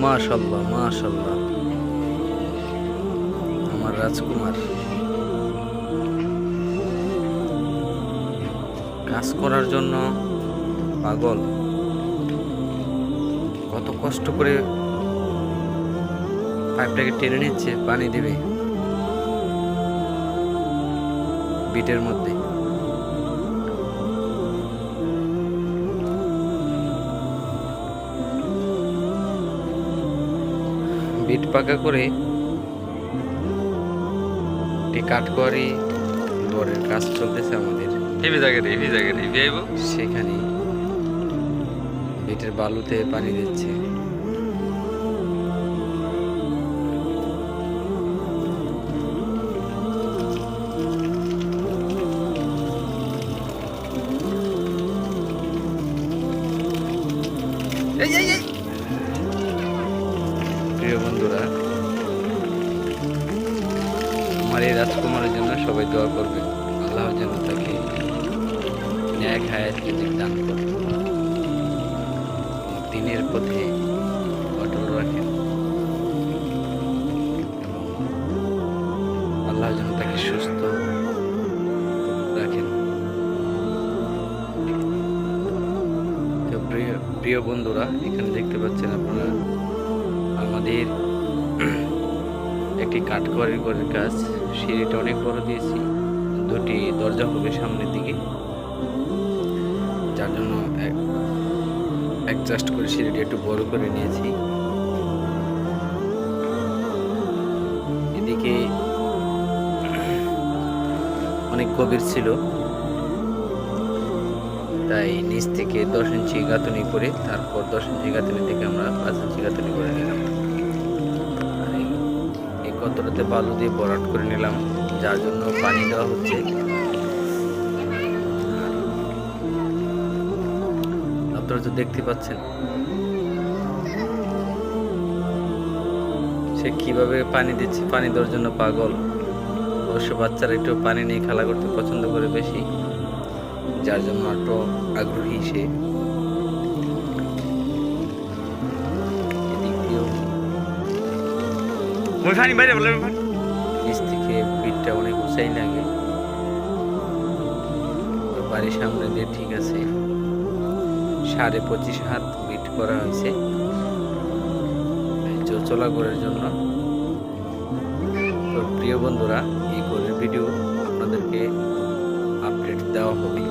মাশাল্লাহ মাশাল্লাহ। আমার রাজকুমার। কাজ করার জন্য পাগল। কত কষ্ট করে পাইপটাকে টেনে নিচ্ছে, পানি দেবে। বিটের মধ্যে। বিট পাকা করে একটি কাঠকোয়ারি ঘরের কাজ চলতেছে আমাদের। হেভি জায়গা রে হেভি জায়গা রে হেভি আইব। সেখানে বিটের বালুতে পানি দিচ্ছে। এই এই এই। প্রিয় বন্ধুরা, আমার এই রাজকুমারের জন্য সবাই দোয়া করবে। আল্লাহ যেন তাকে ন্যায় হায়াত রিজিক দান করে এবং দিনের পথে অটল রাখেন। এবং আল্লাহ যেন তাকে সুস্থ রাখেন। প্রিয় বন্ধুরা, এখানে দেখতে পাচ্ছেন আপনারা আমাদের একটি কাঠকোয়ারির ঘরের কাজ। সিঁড়িটা অনেক বড় দিয়েছি। দুটি দরজা হবে সামনের দিকে। যার জন্য অ্যাডজাস্ট করে সিঁড়িটি একটু বড় করে নিয়েছি। এদিকে অনেক গভীর ছিল। তাই নিচ থেকে দশ ইঞ্চি গাঁথনি করে তারপর দশ ইঞ্চি গাঁথনি থেকে আমরা পাঁচ ইঞ্চি গাঁথনি করে কতটাতে বালু দিয়ে বরাট করে নিলাম, যার জন্য পানি দেওয়া হচ্ছে। আপনারা তো দেখতে পাচ্ছেন। সে কীভাবে পানি দিচ্ছে, পানি দেওয়ার জন্য পাগল। অবশ্য বাচ্চারা একটু পানি নিয়ে খেলা করতে পছন্দ করে বেশি। যার জন্য একটু আগ্রহী সে। ফানি বাইরে বলে নিচ পিঠটা অনেক উঁচাই লাগে। বাড়ির সামনে দিয়ে ঠিক আছে। সাড়ে পঁচিশ হাত বিট করা হয়েছে। এই চোচলা ঘরের জন্য। তো প্রিয় বন্ধুরা, এই ঘরের ভিডিও আপনাদেরকে আপডেট দেওয়া হবে।